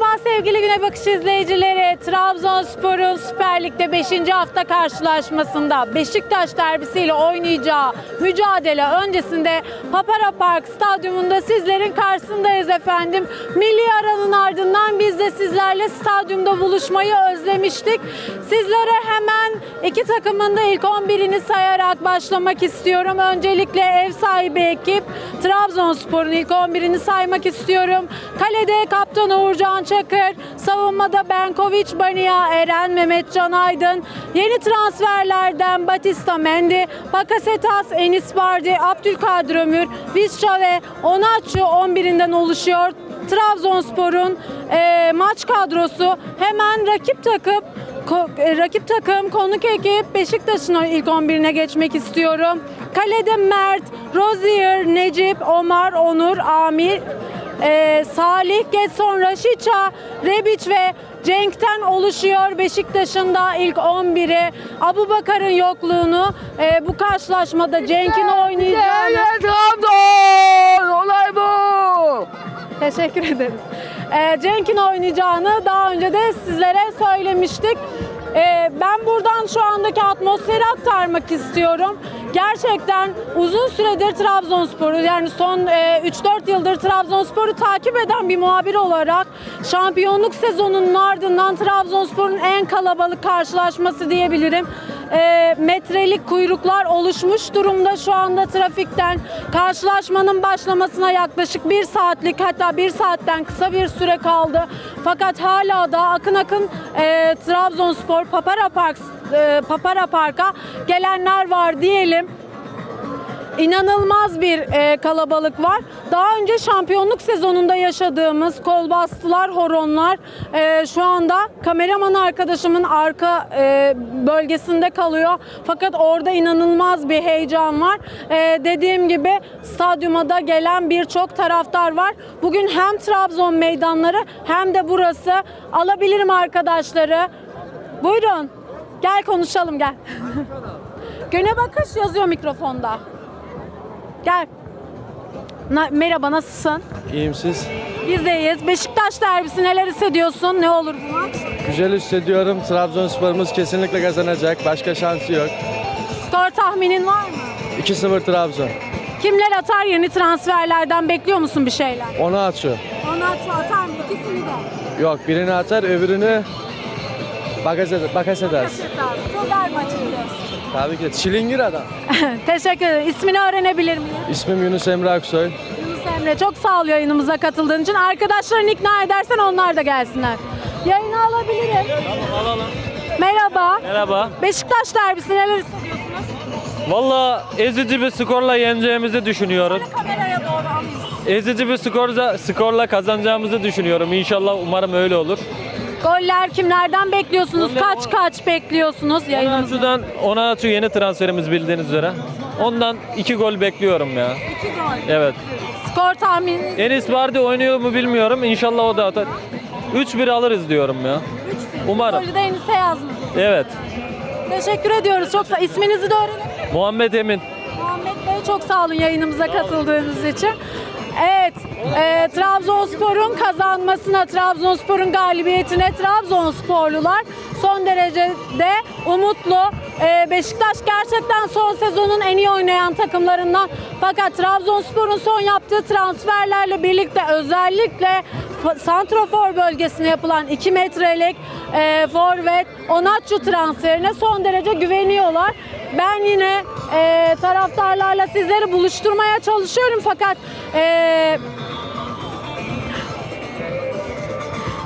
Merhaba sevgili Güne Bakış izleyicileri. Trabzonspor'un Süper Lig'de 5. hafta karşılaşmasında Beşiktaş derbisiyle oynayacağı mücadele öncesinde Papara Park Stadyumunda sizlerin karşısındayız efendim. Milli aranın ardından biz de sizlerle stadyumda buluşmayı özlemiştik. Sizlere hemen iki takımın da ilk 11'ini sayarak başlamak istiyorum. Öncelikle ev sahibi ekip Trabzonspor'un ilk 11'ini saymak istiyorum. Kalede kaptan Uğurcan Çakır, savunmada Benkovic, Bania, Eren, Mehmet Can Aydın. Yeni transferlerden Batista Mendy, Bakasetas, Enis Bardi, Abdülkadir Ömür, Visca ve Onaçu 11'inden oluşuyor. Trabzonspor'un eee, maç kadrosu hemen rakip takım e, rakip takım konuk ekip Beşiktaş'ın ilk 11'ine geçmek istiyorum. Kalede Mert, Rozier, Necip, Omar, Onur, Amir, e, Salih, Getson, Raşiça, Rebic ve Cenk'ten oluşuyor Beşiktaş'ın da ilk 11'i. Abu Bakar'ın yokluğunu e, bu karşılaşmada Cenk'in oynayacağını Trabzon! Olay bu! Teşekkür ederiz. Ee, Cenk'in oynayacağını daha önce de sizlere söylemiştik. Ee, ben buradan şu andaki atmosferi aktarmak istiyorum. Gerçekten uzun süredir Trabzonspor'u yani son e, 3-4 yıldır Trabzonspor'u takip eden bir muhabir olarak şampiyonluk sezonunun ardından Trabzonspor'un en kalabalık karşılaşması diyebilirim. E, metrelik kuyruklar oluşmuş durumda şu anda trafikten. Karşılaşmanın başlamasına yaklaşık bir saatlik hatta bir saatten kısa bir süre kaldı. Fakat hala da akın akın e, Trabzonspor Papara Park e, Papara Park'a gelenler var diyelim. İnanılmaz bir e, kalabalık var. Daha önce şampiyonluk sezonunda yaşadığımız kol bastılar, horonlar e, şu anda kameraman arkadaşımın arka e, bölgesinde kalıyor. Fakat orada inanılmaz bir heyecan var. E, dediğim gibi stadyuma da gelen birçok taraftar var. Bugün hem Trabzon meydanları hem de burası. Alabilirim arkadaşları. Buyurun. Gel konuşalım gel. Güne bakış yazıyor mikrofonda. Gel. Na- merhaba nasılsın? İyiyim siz. Biz de iyiyiz. Beşiktaş derbisi neler hissediyorsun? Ne olur bu maç? Güzel hissediyorum. Trabzonspor'umuz kesinlikle kazanacak. Başka şansı yok. Skor tahminin var mı? 2-0 Trabzon. Kimler atar yeni transferlerden bekliyor musun bir şeyler? Onu at şu. Onaçu atar mı? İkisini de. Yok birini atar öbürünü. Bakasetas. Güzel maçı diyorsun. Tabii ki. Çilingir adam. Teşekkür ederim. İsmini öğrenebilir miyim? İsmim Yunus Emre Aksoy. Yunus Emre çok sağ ol yayınımıza katıldığın için. Arkadaşlarını ikna edersen onlar da gelsinler. Yayını alabilirim. Alalım. Merhaba. Merhaba. Beşiktaş derbisi neler hissediyorsunuz? Valla ezici bir skorla yeneceğimizi düşünüyorum. Kameraya doğru alayım. Ezici bir skorla, skorla kazanacağımızı düşünüyorum. İnşallah umarım öyle olur. Goller kimlerden bekliyorsunuz? Goller Kaç o- kaç bekliyorsunuz yayınımızda? Onatsu'dan, Onatsu yeni transferimiz bildiğiniz üzere. Ondan iki gol bekliyorum ya. İki gol. Evet. Skor tahmininiz Enis Vardy oynuyor mu bilmiyorum. İnşallah o da atar. 3-1 alırız diyorum ya. 3-1. Umarım. Golü de Enis'e yazdınız. Evet. Teşekkür ediyoruz. Çok sağ İsminizi de öğrenebilir miyim? Muhammed Emin. Muhammed Bey çok sağ olun yayınımıza katıldığınız için. Evet, e, Trabzonspor'un kazanmasına, Trabzonspor'un galibiyetine Trabzonsporlular son derecede umutlu. E, Beşiktaş gerçekten son sezonun en iyi oynayan takımlarından. Fakat Trabzonspor'un son yaptığı transferlerle birlikte özellikle Santrofor bölgesine yapılan 2 metrelik e, forvet Onatçu transferine son derece güveniyorlar. Ben yine e, taraftarlarla sizleri buluşturmaya çalışıyorum fakat e,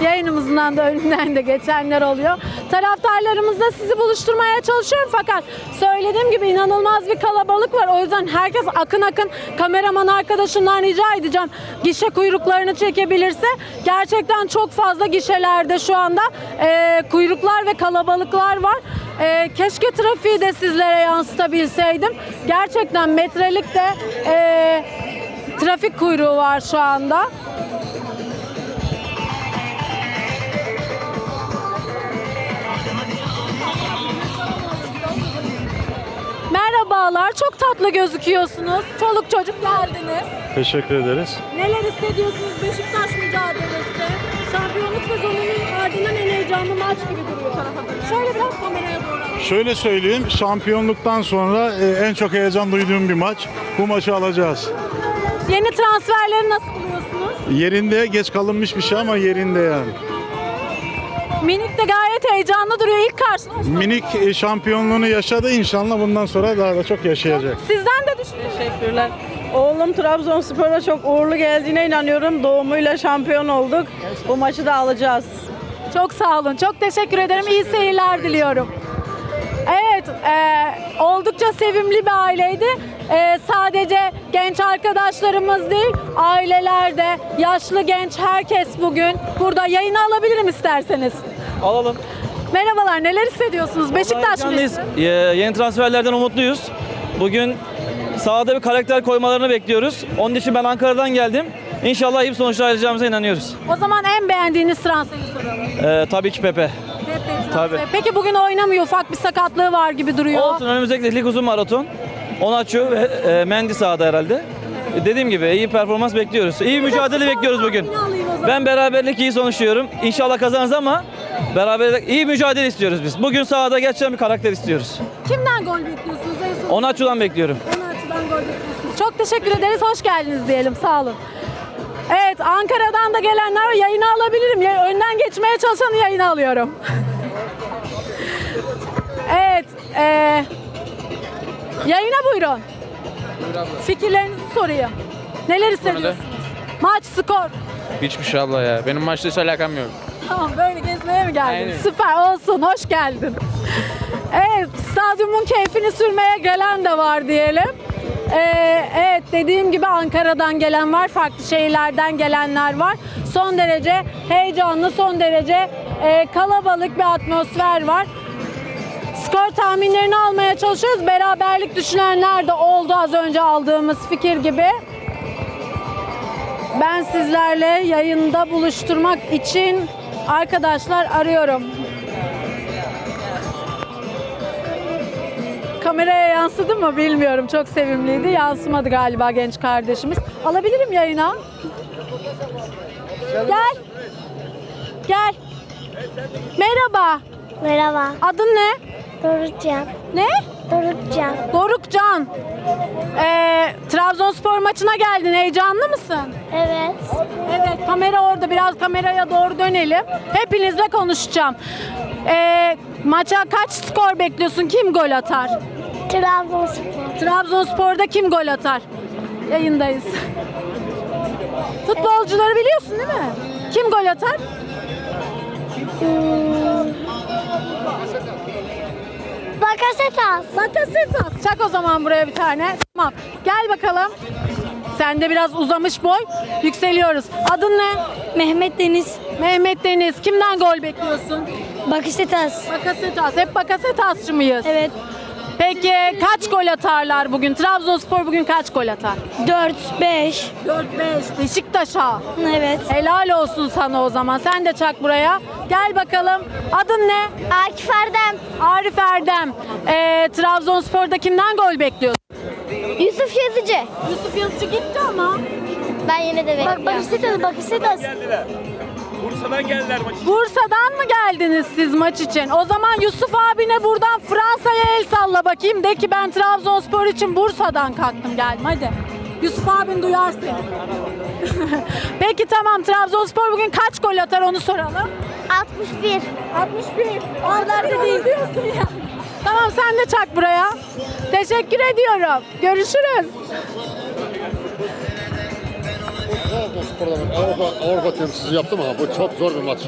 yayınımızdan da önünden de geçenler oluyor. Taraftarlarımızla sizi buluşturmaya çalışıyorum fakat söylediğim gibi inanılmaz bir kalabalık var. O yüzden herkes akın akın kameraman arkadaşından rica edeceğim. Gişe kuyruklarını çekebilirse gerçekten çok fazla gişelerde şu anda e, kuyruklar ve kalabalıklar var. E, keşke trafiği de sizlere yansıtabilseydim. Gerçekten metrelik de e, trafik kuyruğu var şu anda. Merhabalar, çok tatlı gözüküyorsunuz. Çoluk çocuk geldiniz. Teşekkür ederiz. Neler hissediyorsunuz Beşiktaş mücadelesi? Şampiyonluk heyecanlı maç gibi duruyor. Şöyle biraz kameraya doğru. Şöyle söyleyeyim, şampiyonluktan sonra e, en çok heyecan duyduğum bir maç. Bu maçı alacağız. Yeni transferleri nasıl buluyorsunuz? Yerinde geç kalınmış bir şey ama yerinde yani. Minik de gayet heyecanlı duruyor ilk karşılaşma. Minik e, şampiyonluğunu yaşadı inşallah bundan sonra daha da çok yaşayacak. Sizden de düşünüyorum. Teşekkürler. Oğlum Trabzonspor'a çok uğurlu geldiğine inanıyorum. Doğumuyla şampiyon olduk. Bu maçı da alacağız. Çok sağ olun. Çok teşekkür ederim. İyi seyirler diliyorum. Evet, e, oldukça sevimli bir aileydi. E, sadece genç arkadaşlarımız değil, aileler de, yaşlı genç herkes bugün burada yayını alabilirim isterseniz. Alalım. Merhabalar, neler hissediyorsunuz? Beşiktaş Heyecanlıyız. mıyız? Ee, Yeni transferlerden umutluyuz. Bugün sahada bir karakter koymalarını bekliyoruz. Onun için ben Ankara'dan geldim. İnşallah iyi bir sonuçlar alacağımıza inanıyoruz. O zaman en beğendiğiniz transferi soralım. Ee, tabii ki Pepe. Pepe Tabii. transferi. Peki bugün oynamıyor, ufak bir sakatlığı var gibi duruyor. Olsun önümüzdeki lig uzun maraton. Onaçu ve e, Mendy sahada herhalde. E, Dediğim gibi iyi performans bekliyoruz. İyi mücadele bekliyoruz bugün. Tahmini alayım o zaman. Ben beraberlik iyi sonuç diyorum. İnşallah kazanırız ama beraberlik iyi mücadele istiyoruz biz. Bugün sahada gerçekten bir karakter istiyoruz. Kimden gol bekliyorsunuz en son? Onaçu'dan bekliyorum. Bekliyorsunuz. Çok teşekkür ederiz. Hoş geldiniz diyelim. Sağ olun. Evet, Ankara'dan da gelenler var. Yayını alabilirim. Önden geçmeye çalışanı yayına alıyorum. evet, e, yayına buyurun. Fikirlerinizi sorayım. Neler hissediyorsunuz? Maç, skor. Hiçbir şey abla ya. Benim maçla hiç alakam yok. Tamam böyle gezmeye mi geldin? Aynen. Süper olsun hoş geldin. Evet stadyumun keyfini sürmeye gelen de var diyelim. Ee, evet dediğim gibi Ankara'dan gelen var, farklı şehirlerden gelenler var. Son derece heyecanlı, son derece e, kalabalık bir atmosfer var. Skor tahminlerini almaya çalışıyoruz. Beraberlik düşünenler de oldu az önce aldığımız fikir gibi. Ben sizlerle yayında buluşturmak için arkadaşlar arıyorum. Kameraya yansıdı mı bilmiyorum. Çok sevimliydi. Yansımadı galiba genç kardeşimiz. Alabilirim yayına. Gel. Gel. Merhaba. Merhaba. Adın ne? Dorukcan. Ne? Dorukcan. Dorukcan. Ee, Trabzonspor maçına geldin. Heyecanlı mısın? Evet. Evet kamera orada biraz kameraya doğru dönelim. Hepinizle konuşacağım. Ee, maça kaç skor bekliyorsun? Kim gol atar? Trabzonspor. Trabzonspor'da kim gol atar? Yayındayız. Futbolcuları biliyorsun değil mi? Kim gol atar? Bakasetas. Bakasetas. Çak o zaman buraya bir tane. Tamam. Gel bakalım. Sen de biraz uzamış boy. Yükseliyoruz. Adın ne? Mehmet Deniz. Mehmet Deniz. Kimden gol bekliyorsun? Bakasetas. Bakasetas. Hep Bakasetasçı mıyız? Evet. Peki kaç gol atarlar bugün? Trabzonspor bugün kaç gol atar? 4, 5. 4-5. Beşiktaş'a. Evet. Helal olsun sana o zaman. Sen de çak buraya. Gel bakalım. Adın ne? Akif Erdem. Arif Erdem. Ee, Trabzonspor'da kimden gol bekliyorsun? Yusuf Yazıcı. Yusuf Yazıcı gitti ama. Ben yine de bekliyorum. Bak Bakasetas. Bakasetas. Bursa'dan mı geldiniz siz maç için? O zaman Yusuf abine buradan Fransa'ya el salla bakayım. De ki ben Trabzonspor için Bursa'dan kalktım geldim hadi. Yusuf abin duyar seni. Peki tamam Trabzonspor bugün kaç gol atar onu soralım. 61. 61. O kadar da değil diyorsun ya. Tamam sen de çak buraya. Teşekkür ediyorum. Görüşürüz. Trabzonspor'da ben Avrupa, Avrupa temsilcisi yaptım ama bu çok zor bir maç.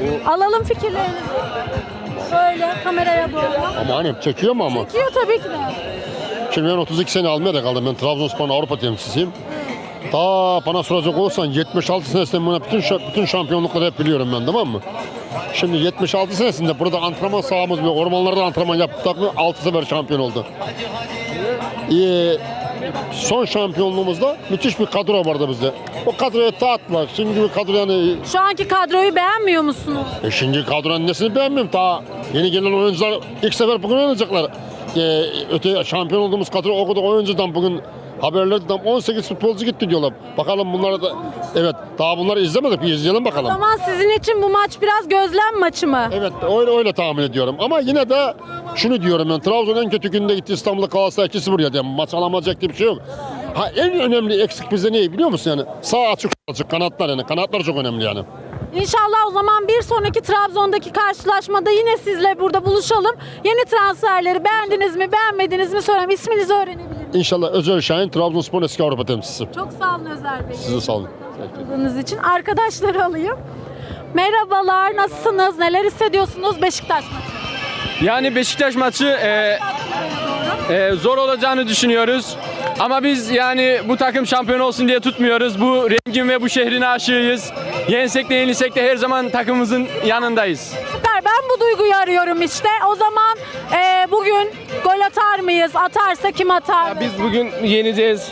Bu, Alalım fikirlerinizi. Şöyle kameraya doğru. ama hani çekiyor mu ama? Diyor tabii ki de. Şimdi ben 32 sene Almanya'da kaldım. Ben Trabzonspor'un Avrupa temsilcisiyim. Ta bana soracak olsan 76 senesinde ben bütün, bütün şampiyonlukları hep biliyorum ben tamam mı? Şimdi 76 senesinde burada antrenman sahamız ve ormanlarda antrenman yaptık mı 6 sefer şampiyon oldu. Ee, son şampiyonluğumuzda müthiş bir kadro vardı bizde. O kadroya var. Şimdi bir kadro yani Şu anki kadroyu beğenmiyor musunuz? E şimdi kadronun nesini beğenmiyorum ta yeni gelen oyuncular ilk sefer bugün oynayacaklar. E, öte şampiyon olduğumuz kadro o kadar oyuncudan bugün Haberlerde tam 18 futbolcu gitti diyorlar. Bakalım bunlara da evet daha bunları izlemedik bir izleyelim O bakalım. zaman sizin için bu maç biraz gözlem maçı mı? Evet öyle, öyle tahmin ediyorum. Ama yine de şunu diyorum ben. Trabzon en kötü günde gitti İstanbul'a Galatasaray 2-0 yedi. Yani maç alamayacak diye bir şey yok. Ha, en önemli eksik bizde ne biliyor musun yani? Sağ açık açık kanatlar yani. Kanatlar çok önemli yani. İnşallah o zaman bir sonraki Trabzon'daki karşılaşmada yine sizle burada buluşalım. Yeni transferleri beğendiniz mi, beğenmediniz mi sorayım. İsminizi öğrenebilir miyim? İnşallah Özel Şahin Trabzonspor eski Avrupa temsilcisi. Çok sağ olun Özer Bey. Size sağ olun. Katıldığınız için arkadaşları alayım. Merhabalar, nasılsınız? Neler hissediyorsunuz Beşiktaş maçı? Yani Beşiktaş maçı e, e, zor olacağını düşünüyoruz. Ama biz yani bu takım şampiyon olsun diye tutmuyoruz. Bu rengin ve bu şehrin aşığıyız. Yensek de yenilsek de her zaman takımımızın yanındayız. Süper, ben bu duyguyu arıyorum işte. O zaman e, bugün gol atar mıyız? Atarsa kim atar? Biz bugün yeneceğiz.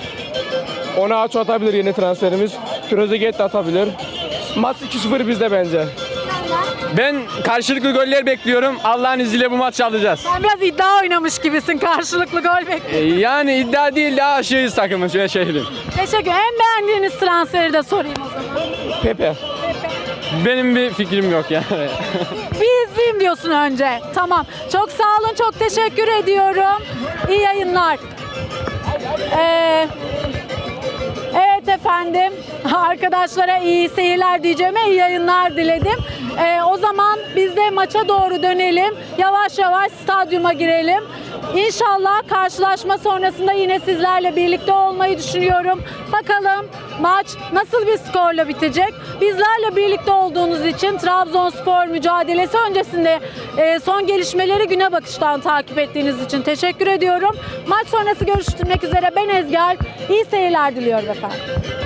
Ona aç atabilir yeni transferimiz. Trezeguet de atabilir. Maç 2-0 bizde bence. Ben karşılıklı goller bekliyorum. Allah'ın izniyle bu maçı alacağız. Sen biraz iddia oynamış gibisin. Karşılıklı gol bekliyorum. E, Yani iddia değil daha aşığıyız takımın ve şehrin. Teşekkür En beğendiğiniz transferi de sorayım o zaman. Pepe. Benim bir fikrim yok yani. İzleyeyim diyorsun önce. Tamam. Çok sağ olun. Çok teşekkür ediyorum. İyi yayınlar. Ee, evet efendim. Arkadaşlara iyi seyirler diyeceğime iyi yayınlar diledim. Ee, o zaman biz de maça doğru dönelim. Yavaş yavaş stadyuma girelim. İnşallah karşılaşma sonrasında yine sizlerle birlikte olmayı düşünüyorum. Bakalım maç nasıl bir skorla bitecek? Bizlerle birlikte olduğunuz için Trabzonspor mücadelesi öncesinde e, son gelişmeleri güne bakıştan takip ettiğiniz için teşekkür ediyorum. Maç sonrası görüşmek üzere ben Ezger. İyi seyirler diliyorum efendim.